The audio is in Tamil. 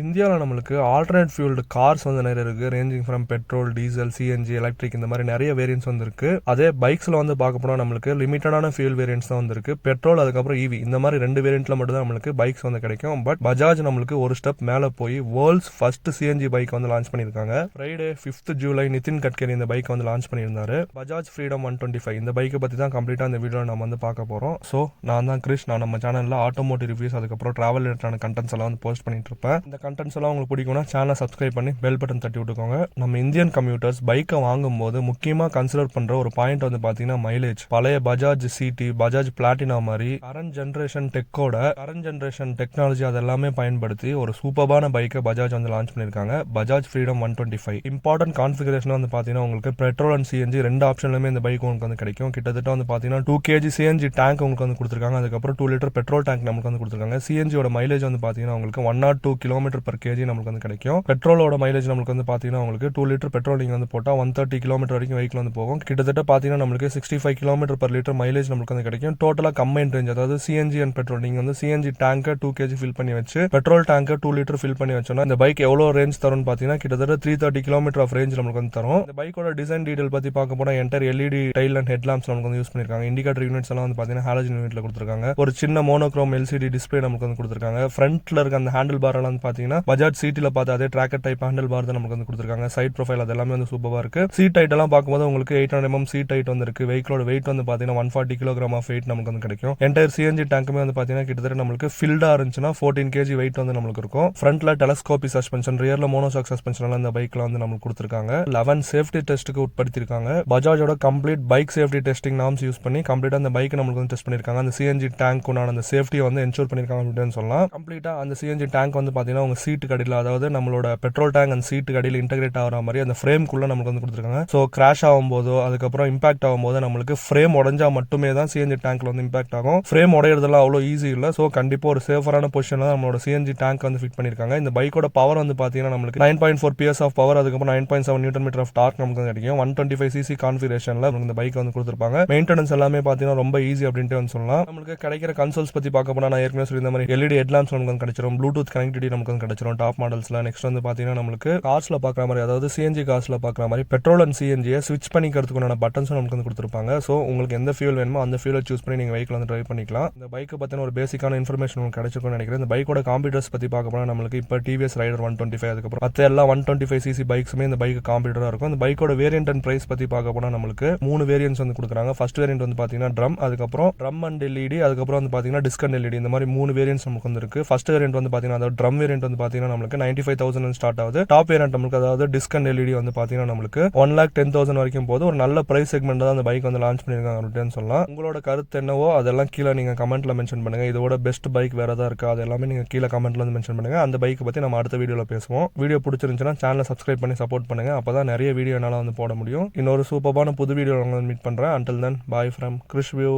இந்தியாவில் நம்மளுக்கு ஆல்டர்னேட் ஃபியூல்டு கார்ஸ் வந்து நிறைய இருக்குது ranging from petrol diesel CNG electric இந்த மாதிரி நிறைய வேரியன்ஸ் வந்துருக்கு அதே பைக்ஸில் வந்து பார்க்க போனால் நம்மளுக்கு லிமிட்டடான ஃபியூல் வேரியன்ஸ் தான் வந்திருக்கு பெட்ரோல் அதுக்கப்புறம் ஈவி இந்த மாதிரி ரெண்டு வேரியண்ட்டில் மட்டும் தான் நம்மளுக்கு பைக்ஸ் வந்து கிடைக்கும். பட் பஜாஜ் நம்மளுக்கு ஒரு ஸ்டெப் மேலே போய் வேர்ல்ட்ஸ் ஃபர்ஸ்ட் சிஎன்ஜி பைக் வந்து லான்ச் பண்ணியிருக்காங்க. Friday fifth July Nitin Gadkari இந்த பைக் வந்து லான்ச் பண்ணியிருந்தாரு. Bajaj Freedom one twenty five இந்த பைக்கை பற்றி தான் கம்ப்ளீட்டாக இந்த வீடியோ நம்ம வந்து பார்க்க போகிறோம் ஸோ நான் தான் கிருஷ். நான் நம்ம சேனலில் ஆட்டோமோட்டிவ் ரிவ்யூஸ் அதுக்கப்புறம் ட்ராவல் ரிலேட்டான கண்டென்ட்ஸ் எல்லாம் வந்து போஸ்ட் பண்ணிட்டு இருப்பேன். இந்த கண்டென்ட்ஸ் எல்லாம் உங்களுக்கு பிடிக்கும்னா சேனலை சப்ஸ்கிரைப் பண்ணி பெல் பட்டன் தட்டி விட்டுக்கோங்க. நம்ம இந்தியன் கம்யூட்டர்ஸ் பைக்கை வாங்கும்போது முக்கியமாக கன்சிடர் பண்ணுற ஒரு பாயிண்ட் வந்து பார்த்தீங்கன்னா மைலேஜ் பழைய பஜாஜ் சிடி பஜாஜ் பிளாட்டினா மாதிரி கரண்ட் ஜென்ரேஷன் டெக்கோட கரண்ட் ஜென்ரேஷன் டெக்னாலஜி அதெல்லாமே பயன்படுத்தி ஒரு சூப்பரான பைக்கை பஜாஜ் வந்து லான்ச் பண்ணியிருக்காங்க. Bajaj Freedom one twenty five important configuration வந்து பார்த்தீங்கன்னா உங்களுக்கு பெட்ரோல் அண்ட் சிஎன்ஜி ரெண்டு ஆப்ஷன்லையுமே இந்த பைக் உங்களுக்கு வந்து கிடைக்கும். கிட்டத்தட்ட வந்து பார்த்தீங்கன்னா டூ கேஜி சிஎன்ஜி டேங்க் உங்களுக்கு வந்து கொடுத்துருக்காங்க. அதுக்கப்புறம் டூ லிட்டர் பெட்ரோல் டேங்க் நமக்கு வந்து கொடுத்துருக்காங்க. சிஎன்ஜியோட மைலேஜ் வந்து பார்த்தீங்கன்னா உங்களுக்கு one nought two kilometre per KG நமக்கு வந்து கிடைக்கும். பெட்ரோலோட மைலேஜ் நம்மளுக்கு வந்து பார்த்தீங்கன்னா உங்களுக்கு டூ லிட்டர் பெட்ரோல் நீங்கள் வந்து போட்டால் ஒன் தேர்ட்டி கிலோமீட்டர் வரைக்கும் வெஹிக்கிள் வந்து போகும். கிட்டத்தட்ட பார்த்தீங்கன்னா நம்மளுக்கு sixty five kilometre per litre mileage நம்மளுக்கு வந்து கிடைக்கும். டோட்டலாக கம்பைன் ரேஞ்ச் அதாவது சிஎன்ஜி அண்ட் பெட்ரோல் நீங்கள் வந்து சிஎன்ஜி டேங்கை டூ கேஜி ஃபில் பண்ணி வச்சு பெட்ரோல் டேங்கை டூ லிட்டர் ஃபில் பண்ணி வச்சோம்னா இந்த பைக் எவ்வளோ ரேஞ்ச் தரும்னு பார்த்தீங்கன்னா கிட்டத்தட்ட three thirty kilometre of range நமக்கு வந்து தரும். இந்த பைக்கோட டிசைன் டீடைல் பற்றி பார்க்க போனால் enter LED tail and head lamps நமக்கு வந்து யூஸ் பண்ணிருக்காங்க. இண்டிகேட்டர் யூனிட்ஸ் எல்லாம் வந்து பார்த்தீங்கன்னா ஹாலஜன் யூனிட்ல கொடுத்துருக்காங்க. ஒரு சின்ன மோனோக்ரோம் எல்சிடி டிஸ்பிளே நமக்கு வந்து கொடுத்துருக்காங்க. ஃப்ரண்ட்ல இருக்க அந்த ஹேண்டில் பார் எல்லாம் வந்து பார்த்தீங்கன்னா பஜாஜ் சீட்டில் பார்த்து அதே ட்ராக்கர் டைப் ஹேண்டில் பார் தான் நமக்கு வந்து கொடுத்துருக்காங்க. சைட் ப்ரொஃபைல் அது எல்லாமே வந்து சூப்பராக இருக்கு. சீட் ஹைட் எல்லாம் பார்க்கும்போது உங்களுக்கு eight hundred mm seat height வந்து இருக்கு. வெஹிக்கிளோட வெயிட் வந்து பார்த்தீங்கன்னா one forty kilogram of weight நமக்கு வந்து கிடைக்கும். என்டையர் சிஎன்ஜி டேங்க்குமே வந்து பார்த்தீங்கன்னா கிட்டத்தட்ட நம்மளுக்கு ஃபில்டா இருந்துச்சுன்னா ஃபோர்டீன் கேஜி வெயிட் வந்து நம்மளுக்கு இருக்கும். ஃப்ரண்ட்ல டெலஸ்கோபி சஸ்பென்ஷன் ரியர்ல மோனோசாக் சஸ்பென்ஷன் எல்லாம் இந்த பைக்ல வந்து நம்மளுக்கு கொடுத்துருக்காங்க. லெவன் சேஃப்டி டெஸ்ட்டுக்கு உட்படுத்திருக்காங்க பஜாஜோட complete bike safety testing norms use பண்ணி கம்ப்ளீட்டா அந்த பைக் நம்மளுக்கு வந்து டெஸ்ட் பண்ணிருக்காங்க அந்த சிஎன்ஜி டேங்க் உண்டான அந்த சேஃப்டியை வந்து என்ஷூர் பண்ணிருக்காங்க அப்படின்னு சொல்லலாம். கம்ப்ளீட்டா அந்த சிஎன்ஜி டேங்க் வந்து பாத்தீங்கன்னா அவங்க சீட்டு கடையில் அதாவது நம்மளோட பெட்ரோல் டேங்க் அந்த சீட்டு கடையில் இன்டகிரேட் ஆகிற மாதிரி அந்த ஃப்ரேம்குள்ளே நம்மளுக்கு வந்து கொடுத்துருக்காங்க. ஸோ கிராஷ் ஆகும்போதோ அதுக்கப்புறம் இம்பாக்ட் ஆகும்போது நம்மளுக்கு ஃப்ரேம் உடஞ்சா மட்டுமே தான் சிஎன்ஜி டேங்க்ல வந்து இம்பாக்ட் ஆகும். ஃப்ரேம் உடையிறதுலாம் அவ்வளோ ஈஸி இல்லை. ஸோ கண்டிப்பாக ஒரு சேஃபரான பொசிஷனில் தான் நம்மளோட சிஎன்ஜி டேங்க் வந்து ஃபிட் பண்ணிருக்காங்க. இந்த பைக்கோட பவர் வந்து பார்த்தீங்கன்னா நம்மளுக்கு nine point four PS of power அதுக்கப்புறம் nine point seven newton metre of torque நமக்கு வந்து கிடைக்கும். ஒன் டுவெண்ட்டி ஃபைவ் சிசி நமக்கு இந்த பைக் வந்து கொடுத்துருப்பாங்க. மெயின்டெனன்ஸ் எல்லாமே பார்த்தீங்கன்னா ரொம்ப ஈஸி அப்படின்ட்டு வந்து சொல்லலாம். நம்மளுக்கு கிடைக்கிற கன்சோல்ஸ் பற்றி பார்க்க போனால் நான் ஏற்கனவே சொல்லி இந்த மாதிரி எல்இடி ஹெட்லாம்ஸ் நமக்கு வந்து கிடைச்சிரும். ப்ளூடூத் கனெக்டிவிட்டி நமக்கு வந்து கிடைச்சிரும். டாப் மாடல்ஸ்லாம் நெக்ஸ்ட் வந்து பார்த்தீங்கன்னா நம்மளுக்கு கார்ஸில் பார்க்குற மாதிரி அதாவது சிஎன்ஜி கார்ஸில் பார்க்குற மாதிரி பெட்ரோல் அண்ட் சிஎன்ஜியை ஸ்விட்ச் பண்ணிக்கிறதுக்குண்டான பட்டன்ஸும் நமக்கு வந்து கொடுத்துருப்பாங்க. ஸோ உங்களுக்கு எந்த ஃபியூல் வேணுமோ அந்த ஃபியூலை சூஸ் பண்ணி நீங்கள் வெஹிக்கிள் வந்து ட்ரைவ் பண்ணிக்கலாம். இந்த பைக்கை பற்றின ஒரு பேசிக்கான இன்ஃபர்மேஷன் உங்களுக்கு கிடைச்சிருக்கும்னு நினைக்கிறேன். இந்த பைக்கோட காம்பீட்டர்ஸ் பற்றி பார்க்க போனால் நம்மளுக்கு இப்போ TVS Raider one twenty five அதுக்கப்புறம் மற்ற எல்லா ஒன் டுவெண்ட்டி ஃபைவ் சிசி பைக்ஸுமே இந்த பைக்கு காம்பீட்டராக இருக்கும். இந்த பைக்கோட வேரியன்ட் அண்ட் ப்ரைஸ் பற்றி பார்க்க போனால் நம்மளுக்கு மூணு வேரியன்ஸ் வந்து கொடுக்குறாங்க. ஃபர்ஸ்ட் வேரியன்ட் வந்து பார்த்தீங்கன்னா ட்ரம் அதுக்கப்புறம் ட்ரம் அண்ட் எல்இடி அதுக்கப்புறம் வந்து பார்த்தீங்கன்னா டிஸ்கண்ட் எல்இடி இந்த மாதிரி மூணு வேரியன்ஸ் நமக்கு வந்து இருக்குது ஃபர்ஸ்ட் வேரியன்ட் வந்து பார்த்தீங்கன்னா அதாவது ட்ரம் வேரியன்ட் வந்து பார்த்தீங்கன்னா நம்மளுக்கு நைன்டி ஃபைவ் தௌசண்ட் ஸ்டார்ட் ஆகுது. டாப் வேரியன்ட் நம்மளுக்கு அதாவது டிஸ்கண்ட் எல்இடி வந்து பார்த்தீங்கன்னா நம்மளுக்கு ஒன் லேக் டென் தௌசண்ட் வரைக்கும் போது ஒரு நல்ல பிரைஸ் செக்மெண்ட் தான் அந்த பைக் வந்து லான்ச் பண்ணியிருக்காங்க அப்படின்னு சொல்லலாம். உங்களோட கருத்து என்னவோ அதெல்லாம் கீழே நீங்கள் கமெண்ட்ல மென்ஷன் பண்ணுங்க. இதோட பெஸ்ட் பைக் வேற எதாவது இருக்கா? அது எல்லாமே நீங்கள் கீழே கமெண்ட்ல வந்து மென்ஷன் பண்ணுங்க. அந்த பைக்கை பற்றி நம்ம அடுத்த வீடியோவில் பேசுவோம். வீடியோ பிடிச்சிருந்துச்சுன்னா சேனலை சப்ஸ்கிரைப் பண்ணி சப்போர்ட் பண்ணுங்க. அப்போ தான் நிறைய வீடியோ என்னால் வந்து போட முடியும். இன்னொரு சூப்பரான புது வீடியோ மீட் பண்ணுறேன் until then bye from Krish view